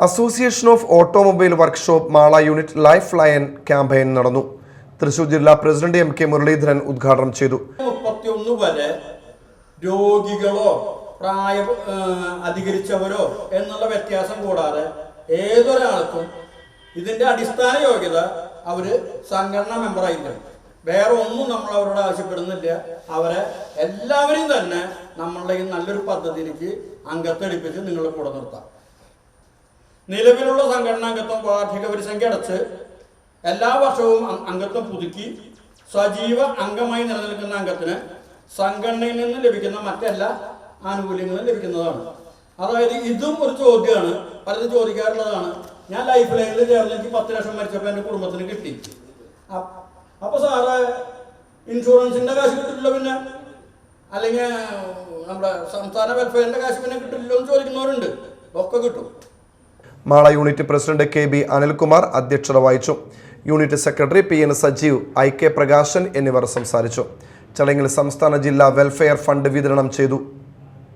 Association of automobile workshop Mala unit life lion campaign നടന്നു. തൃശൂർ ജില്ലാ president M K Muraleedharan ഉദ്ഘാടനം ചെയ്തു. മുപ്പത്തിയൊന്ന് വരെ രോഗികളോ പ്രായ അധികരിച്ചവരോ എന്നുള്ള വ്യത്യാസം കൂടാതെ ഏതൊരാൾക്കും ഇതിന്റെ അടിസ്ഥാന യോഗ്യത അവർ സംഘടനാ മെമ്പറായിരിക്കണം വേറെ ഒന്നും നമ്മൾ അവരോട് ആവശ്യപ്പെടുന്നില്ല. അവരെ എല്ലാവരെയും തന്നെ നമ്മളുടെ ഈ നല്ലൊരു പദ്ധതിയിലേക്ക് അംഗത്തെടുപ്പിച്ച് നിങ്ങളുടെ കൂടെ നിർത്താം. നിലവിലുള്ള സംഘടനാംഗത്വം വാർഷിക പരിസംഖ്യ അടച്ച് എല്ലാ വർഷവും അംഗത്വം പുതുക്കി സജീവ അംഗമായി നിലനിൽക്കുന്ന അംഗത്തിന് സംഘടനയിൽ നിന്ന് ലഭിക്കുന്ന മറ്റെല്ലാ ആനുകൂല്യങ്ങളും ലഭിക്കുന്നതാണ്. അതായത് ഇതും ഒരു ചോദ്യമാണ് പലരും ചോദിക്കാറുള്ളതാണ്. ഞാൻ ലൈഫ് ലൈനിൽ ചേർന്ന് എനിക്ക് പത്ത് ലക്ഷം മരിച്ചപ്പോൾ എന്റെ കുടുംബത്തിന് കിട്ടി. അപ്പൊ സാറ് ഇൻഷുറൻസിന്റെ കാശ് കിട്ടില്ല പിന്നെ? അല്ലെങ്കിൽ നമ്മുടെ സംസ്ഥാന വെൽഫെയറിന്റെ കാശ് പിന്നെ കിട്ടില്ലല്ലോ എന്ന് ചോദിക്കുന്നവരുണ്ട്. ഒക്കെ കിട്ടും. Mala unit president K B Anilkumar അധ്യക്ഷത വഹിച്ചു. Unit secretary P N Sajeev I K Prakashan എന്നിവർ സംസാരിച്ചു. ചടങ്ങിൽ സംസ്ഥാന ജില്ലാ വെൽഫെയർ ഫണ്ട് വിതരണം ചെയ്തു.